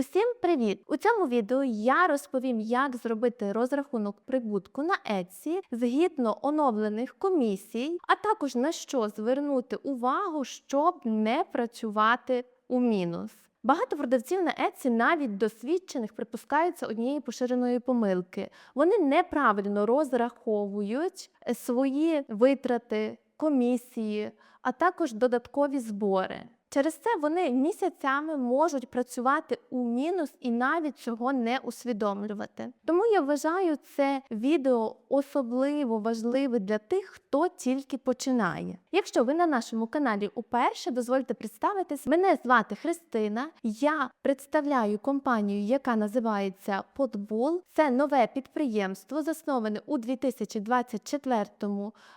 Усім привіт! У цьому відео я розповім, як зробити розрахунок прибутку на Etsy згідно оновлених комісій, а також на що звернути увагу, щоб не працювати у мінус. Багато продавців на Etsy, навіть досвідчених, припускаються однієї поширеної помилки. Вони неправильно розраховують е, свої витрати, комісії, а також додаткові збори. Через це вони місяцями можуть працювати у мінус і навіть цього не усвідомлювати. Тому я вважаю це відео особливо важливе для тих, хто тільки починає. Якщо ви на нашому каналі уперше, дозвольте представитись. Мене звати Христина. Я представляю компанію, яка називається Podbull. Це нове підприємство, засноване у 2024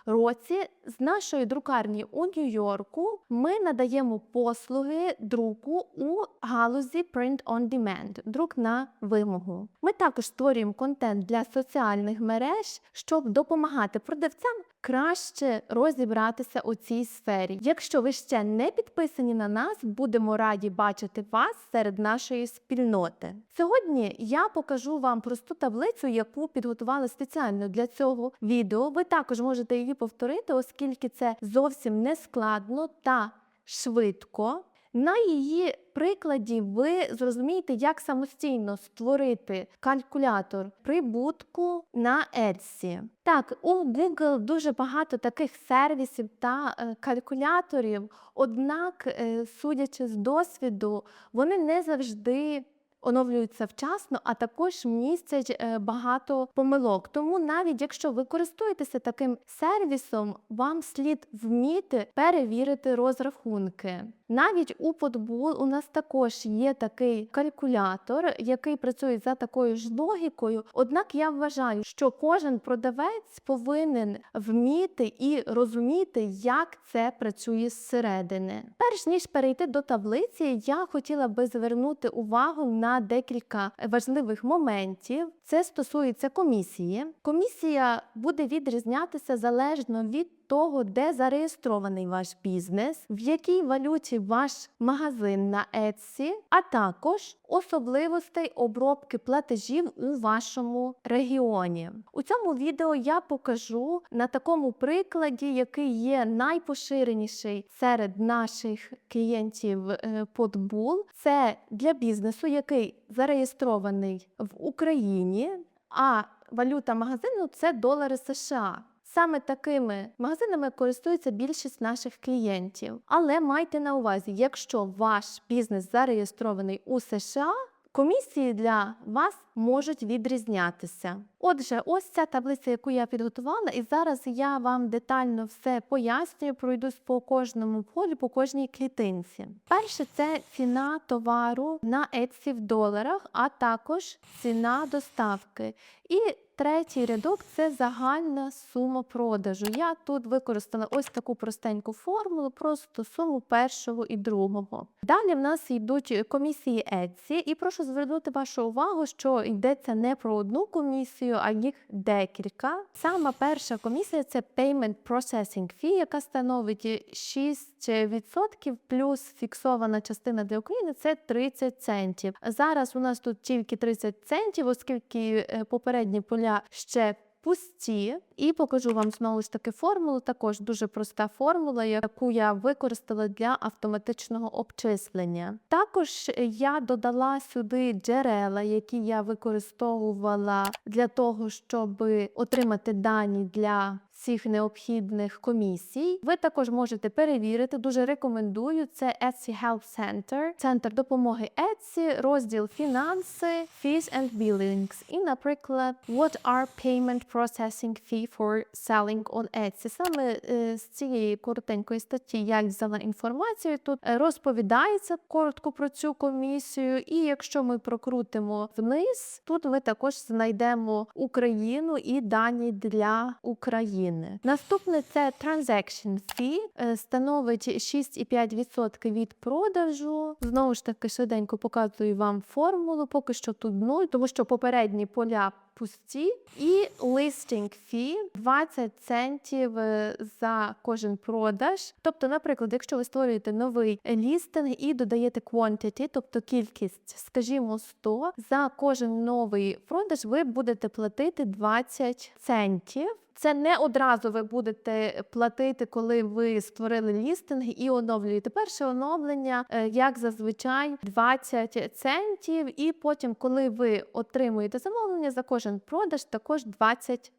році. З нашої друкарні у Нью-Йорку ми надаємо послуги друку у галузі Print on Demand, друк на вимогу. Ми також створюємо контент для соціальних мереж, щоб допомагати продавцям краще розібратися у цій сфері. Якщо ви ще не підписані на нас, будемо раді бачити вас серед нашої спільноти. Сьогодні я покажу вам просту таблицю, яку підготували спеціально для цього відео. Ви також можете її повторити, оскільки це зовсім не складно та швидко. На її прикладі ви зрозумієте, як самостійно створити калькулятор прибутку на Etsy. Так, у Google дуже багато таких сервісів та е, калькуляторів, однак, е, судячи з досвіду, вони не завжди оновлюються вчасно, а також містять е, багато помилок. Тому навіть якщо ви користуєтеся таким сервісом, вам слід вміти перевірити розрахунки. Навіть у Podbull у нас також є такий калькулятор, який працює за такою ж логікою. Однак я вважаю, що кожен продавець повинен вміти і розуміти, як це працює зсередини. Перш ніж перейти до таблиці, я хотіла би звернути увагу на декілька важливих моментів. Це стосується комісії. Комісія буде відрізнятися залежно від того, де зареєстрований ваш бізнес, в якій валюті ваш магазин на Etsy, а також особливостей обробки платежів у вашому регіоні. У цьому відео я покажу на такому прикладі, який є найпоширеніший серед наших клієнтів е, Podbull. Це для бізнесу, який зареєстрований в Україні, а валюта магазину це долари США. Саме такими магазинами користується більшість наших клієнтів. Але майте на увазі, якщо ваш бізнес зареєстрований у США, комісії для вас можуть відрізнятися. Отже, ось ця таблиця, яку я підготувала, і зараз я вам детально все пояснюю, пройдусь по кожному полю, по кожній клітинці. Перше, це ціна товару на Etsy в доларах, а також ціна доставки. І Третій рядок це загальна сума продажу. Я тут використала ось таку простеньку формулу, просто суму першого і другого. Далі в нас йдуть комісії Etsy, і прошу звернути вашу увагу, що йдеться не про одну комісію, а їх декілька. Сама перша комісія це Payment Processing Fee, яка становить 6% плюс фіксована частина для України це 30 центів. Зараз у нас тут тільки 30 центів, оскільки е, попередні поля ще пусті. І покажу вам знову ж таки формулу. Також дуже проста формула, яку я використала для автоматичного обчислення. Також я додала сюди джерела, які я використовувала для того, щоб отримати дані для всіх необхідних комісій. Ви також можете перевірити, дуже рекомендую. Це Etsy Help Center, центр допомоги Etsy, розділ фінанси, Fees and Billings. І, наприклад, What are payment processing fee for selling on Etsy? Саме е, з цієї коротенької статті я взяла інформацію. Тут е, розповідається коротко про цю комісію. І якщо ми прокрутимо вниз, тут ми також знайдемо Україну і дані для України. України. Наступне це transaction fee, е, становить 6,5% від продажу. Знову ж таки, швиденько показую вам формулу. Поки що тут 0, тому що попередні поля пусті. І listing fee 20 центів е, за кожен продаж. Тобто, наприклад, якщо ви створюєте новий лістинг і додаєте quantity, тобто кількість, скажімо, 100, за кожен новий продаж ви будете платити 20 центів. Це не одразу ви будете платити, коли ви створили лістинг і оновлюєте. Перше оновлення, е, як зазвичай, 20 центів, і потім, коли ви отримуєте замовлення за кожен продаж, також 20 центів.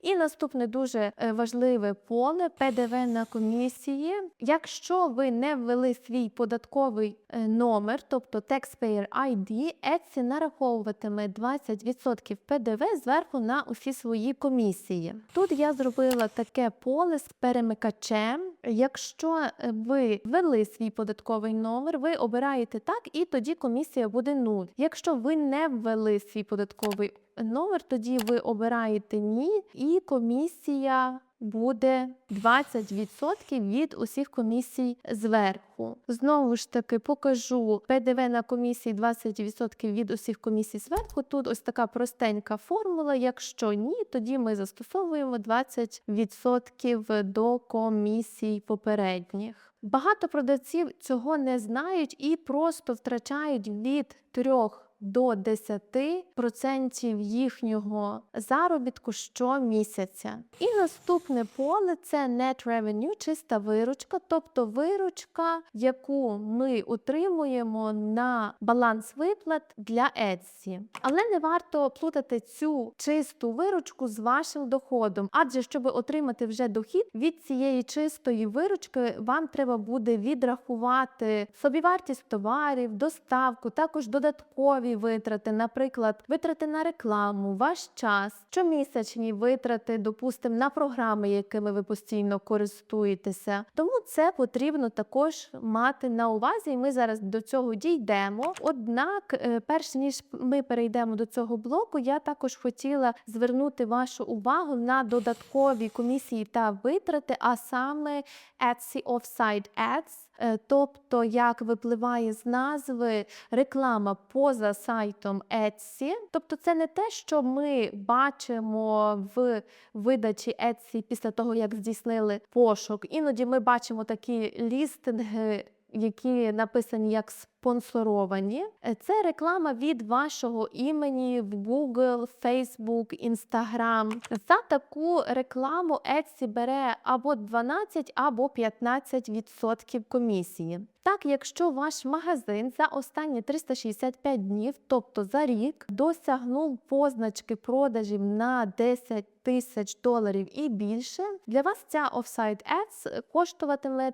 І наступне дуже е, важливе поле ПДВ на комісії. Якщо ви не ввели свій податковий е, номер, тобто Taxpayer ID, Etsy нараховуватиме 20% ПДВ зверху на усі свої комісії. Тут я зробила таке поле з перемикачем. Якщо е, ви ввели свій податковий номер, ви обираєте так, і тоді комісія буде 0. Якщо ви не ввели свій податковий номер, тоді ви обираєте ні, і комісія буде 20% від усіх комісій зверху. Знову ж таки покажу ПДВ на комісії 20% від усіх комісій зверху. Тут ось така простенька формула. Якщо ні, тоді ми застосовуємо 20% до комісій попередніх. Багато продавців цього не знають і просто втрачають від трьох до 10% їхнього заробітку щомісяця. І наступне поле це net revenue, чиста виручка, тобто виручка, яку ми отримуємо на баланс виплат для Etsy. Але не варто плутати цю чисту виручку з вашим доходом, адже щоб отримати вже дохід від цієї чистої виручки, вам треба буде відрахувати собівартість товарів, доставку, також додаткові витрати, наприклад, витрати на рекламу, ваш час, щомісячні витрати, допустимо, на програми, якими ви постійно користуєтеся. Тому це потрібно також мати на увазі, і ми зараз до цього дійдемо. Однак, е, перш ніж ми перейдемо до цього блоку, я також хотіла звернути вашу увагу на додаткові комісії та витрати, а саме Etsy Offsite Ads. Е, Тобто, як випливає з назви реклама поза сайтом Etsy. Тобто, це не те, що ми бачимо в видачі Etsy після того, як здійснили пошук. Іноді ми бачимо такі лістинги. Які написані як спонсоровані, Е, це реклама від вашого імені в Google, Facebook, Instagram. За таку рекламу Etsy бере або 12, або 15% комісії. Так, якщо ваш магазин за останні 365 днів, тобто за рік, досягнув позначки продажів на 10 тисяч доларів і більше, для вас ця Offsite Ads коштуватиме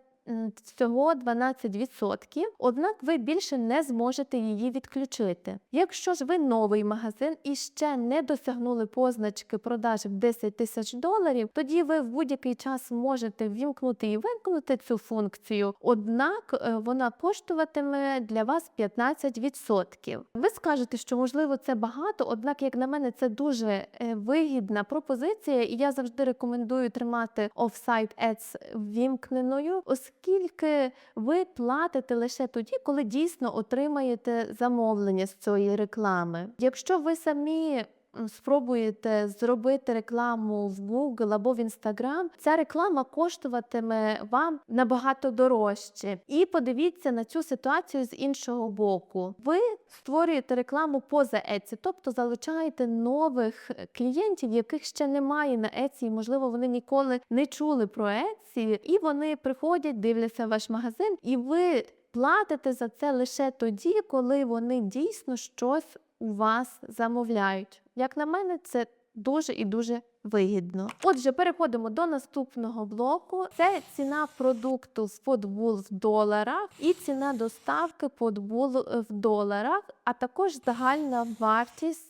всього 12%, однак ви більше не зможете її відключити. Якщо ж ви новий магазин і ще не досягнули позначки продаж в 10 тисяч доларів, тоді ви в будь-який час можете ввімкнути і вимкнути цю функцію, однак е, вона коштуватиме для вас 15%. Ви скажете, що можливо це багато, однак, як на мене, це дуже е, вигідна пропозиція, і я завжди рекомендую тримати Offsite Ads ввімкненою, оскільки ви платите лише тоді, коли дійсно отримаєте замовлення з цієї реклами. Якщо ви самі спробуєте зробити рекламу в Google або в Instagram, ця реклама коштуватиме вам набагато дорожче. І подивіться на цю ситуацію з іншого боку. Ви створюєте рекламу поза Etsy, тобто залучаєте нових е, клієнтів, яких ще немає на Etsy, можливо, вони ніколи не чули про Etsy, і вони приходять, дивляться ваш магазин, і ви платите за це лише тоді, коли вони дійсно щось у вас замовляють. Як на мене, це дуже і дуже вигідно. Отже, переходимо до наступного блоку. Це ціна продукту з подбул в доларах і ціна доставки подбул в доларах, а також загальна вартість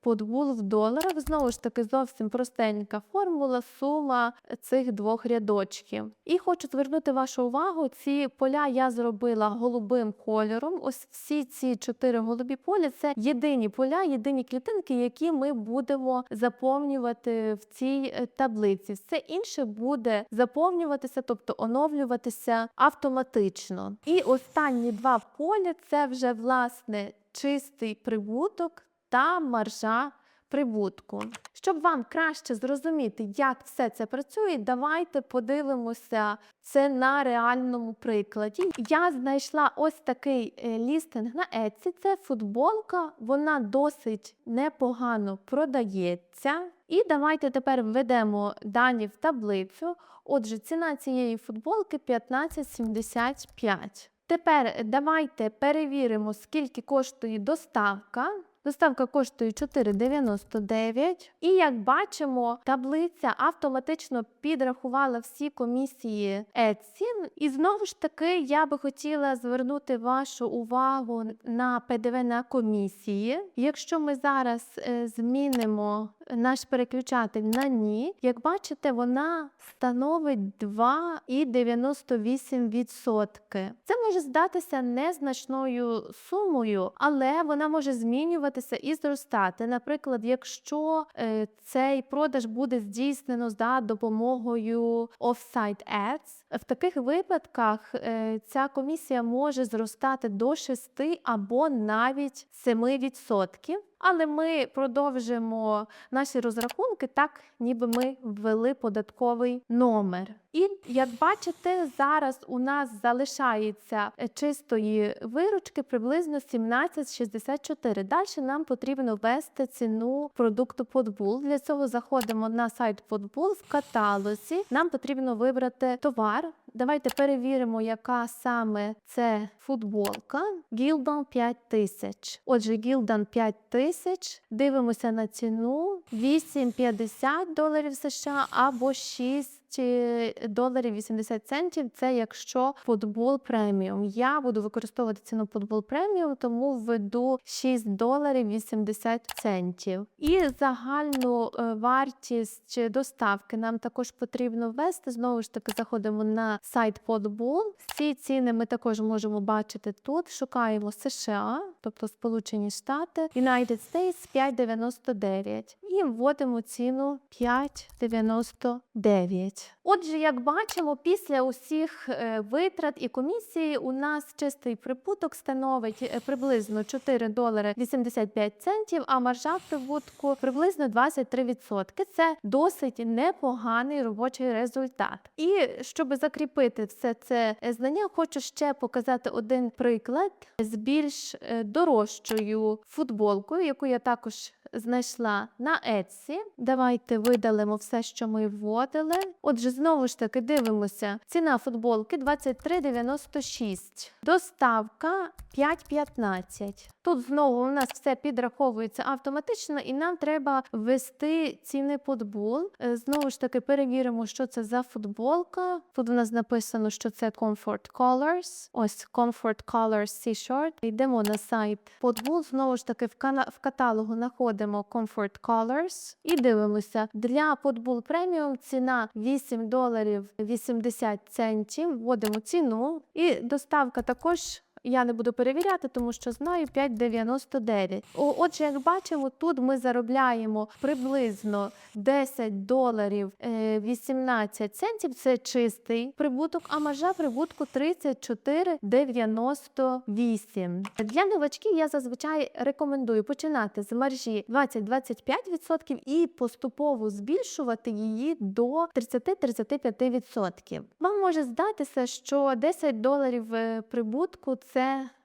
подбул в доларах. Знову ж таки, зовсім простенька формула, сума цих двох рядочків. І хочу звернути вашу увагу, ці поля я зробила голубим кольором. Ось всі ці чотири голубі поля це єдині поля, єдині клітинки, які ми будемо заповнювати в цій е, таблиці. Все інше буде заповнюватися, тобто оновлюватися автоматично. І останні два поля це вже власне чистий прибуток та маржа прибутку. Щоб вам краще зрозуміти, як все це працює, давайте подивимося це на реальному прикладі. Я знайшла ось такий е, лістинг на Etsy. Це футболка, вона досить непогано продається. І давайте тепер введемо дані в таблицю. Отже, ціна цієї футболки 15,75. Тепер давайте перевіримо, скільки коштує доставка. Доставка коштує 4,99. І як бачимо, таблиця автоматично підрахувала всі комісії Etsy. І знову ж таки, я би хотіла звернути вашу увагу на ПДВ на комісії. Якщо ми зараз е, змінимо наш переключатель на ні, як бачите, вона становить 2,98%. Це може здатися незначною сумою, але вона може змінюватися і зростати. Наприклад, якщо е, цей продаж буде здійснено за допомогою Offsite Ads, в таких випадках е, ця комісія може зростати до 6 або навіть 7%. Але ми продовжимо наші розрахунки так, ніби ми ввели податковий номер. І як бачите, зараз у нас залишається е, чистої виручки приблизно 17,64. Далі нам потрібно ввести ціну продукту Podbull. Для цього заходимо на сайт Podbull в каталозі. Нам потрібно вибрати товар. Давайте перевіримо, яка саме це футболка. Gildan 5000. Отже, Gildan 5000. Дивимося на ціну 8,50 доларів США або 6 доларів 80 центів. Це якщо футбол преміум. Я буду використовувати ціну футбол преміум, тому введу 6 доларів 80 центів. І загальну е, вартість доставки нам також потрібно ввести. Знову ж таки, заходимо на сайт Podbull. Всі ціни ми також можемо бачити тут. Шукаємо США, тобто Сполучені Штати, United States 5,99 і вводимо ціну 5,99. Отже, як бачимо, після усіх е, витрат і комісії у нас чистий прибуток становить е, приблизно 4 долари 85 центів, а маржа прибутку приблизно 23%. Це досить непоганий робочий результат. І щоб закріпити все це знання, хочу ще показати один приклад з більш е, дорожчою футболкою, яку я також знайшла на Etsy. Давайте видалимо все, що ми вводили. Отже, знову ж таки дивимося. Ціна футболки 23,96. Доставка 5,15. Тут знову у нас все підраховується автоматично, і нам треба ввести ціни футбол. Е, Знову ж таки, перевіримо, що це за футболка. Тут у нас написано, що це Comfort Colors. Ось Comfort Colors C-Short. Йдемо на сайт футбол. Знову ж таки, в каталогу знаходимо Comfort Colors і дивимося. Для футбол преміум ціна 8 доларів 80 центів. Вводимо ціну. І доставка також. Я не буду перевіряти, тому що знаю 5,99. Отже, як бачимо, тут ми заробляємо приблизно 10 доларів е, 18 центів. Це чистий прибуток, а маржа прибутку 34,98. Для новачків я зазвичай рекомендую починати з маржі 20-25% і поступово збільшувати її до 30-35%. Вам може здатися, що 10 доларів е, прибутку це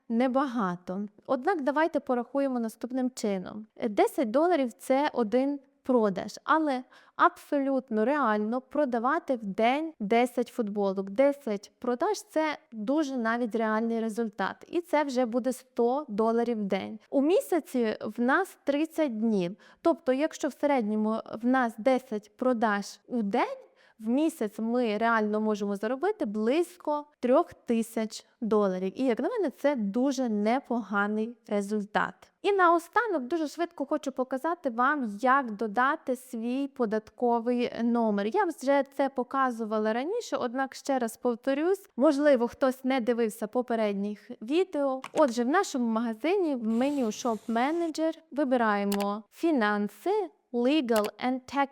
небагато. Однак давайте порахуємо наступним чином: 10 доларів це один продаж, але абсолютно реально продавати в день 10 футболок. 10 продаж це дуже навіть реальний результат. І це вже буде 100 доларів в день. У місяці в нас 30 днів. Тобто, якщо в середньому в нас 10 продаж у день. В місяць ми реально можемо заробити близько трьох тисяч доларів. І як на мене, це дуже непоганий результат. І наостанок дуже швидко хочу показати вам, як додати свій податковий номер. Я вже це показувала раніше, однак ще раз повторюсь, можливо, хтось не дивився попередніх відео. Отже, в нашому магазині в меню Shop Manager вибираємо фінанси, Legal and Tax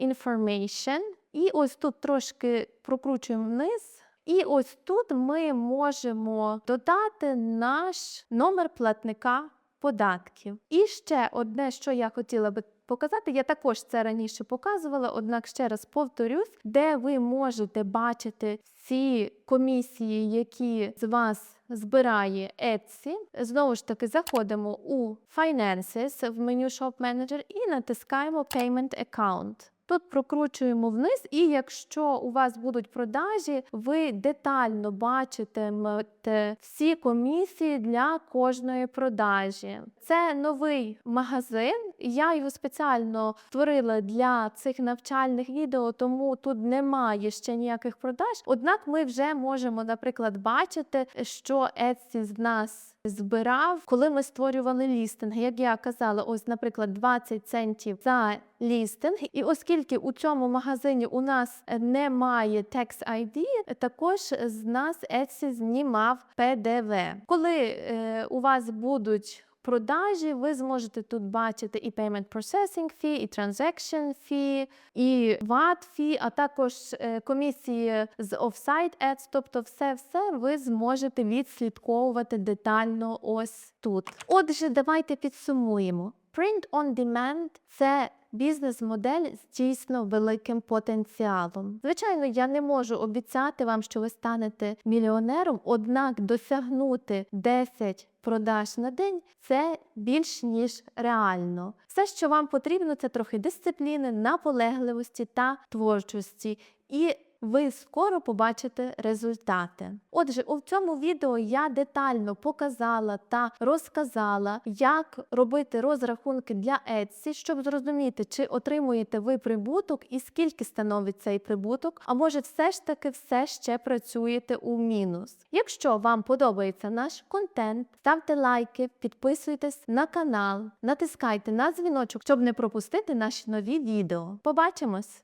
Information. І ось тут трошки прокручуємо вниз. І ось тут ми можемо додати наш номер платника податків. І ще одне, що я хотіла би показати, я також це раніше показувала, однак ще раз повторюсь, де ви можете бачити всі комісії, які з вас збирає Etsy. Знову ж таки, заходимо у Finances в меню Shop Manager і натискаємо Payment Account. Тут прокручуємо вниз, і якщо у вас будуть продажі, ви детально бачитимете всі комісії для кожної продажі. Це новий магазин. Я його спеціально створила для цих навчальних відео, тому тут немає ще ніяких продаж. Однак ми вже можемо, наприклад, бачити, що Etsy з нас збирав, коли ми створювали лістинги. Як я казала, ось, наприклад, 20 центів за лістинг. І оскільки у цьому магазині у нас немає Tax ID, також з нас Etsy знімав ПДВ. Коли е, у вас будуть продажі, ви зможете тут бачити і Payment Processing Fee, і Transaction Fee, і VAT Fee, а також е, комісії з Offsite Ads, тобто все-все ви зможете відслідковувати детально ось тут. Отже, давайте підсумуємо. Print on Demand – це бізнес-модель з дійсно великим потенціалом. Звичайно, я не можу обіцяти вам, що ви станете мільйонером, однак досягнути 10 продаж на день це більш ніж реально. Все, що вам потрібно, це трохи дисципліни, наполегливості та творчості. І ви скоро побачите результати. Отже, у цьому відео я детально показала та розказала, як робити розрахунки для Etsy, щоб зрозуміти, чи отримуєте ви прибуток і скільки становить цей прибуток, а може, все ж таки все ще працюєте у мінус. Якщо вам подобається наш контент, ставте лайки, підписуйтесь на канал, натискайте на дзвіночок, щоб не пропустити наші нові відео. Побачимось!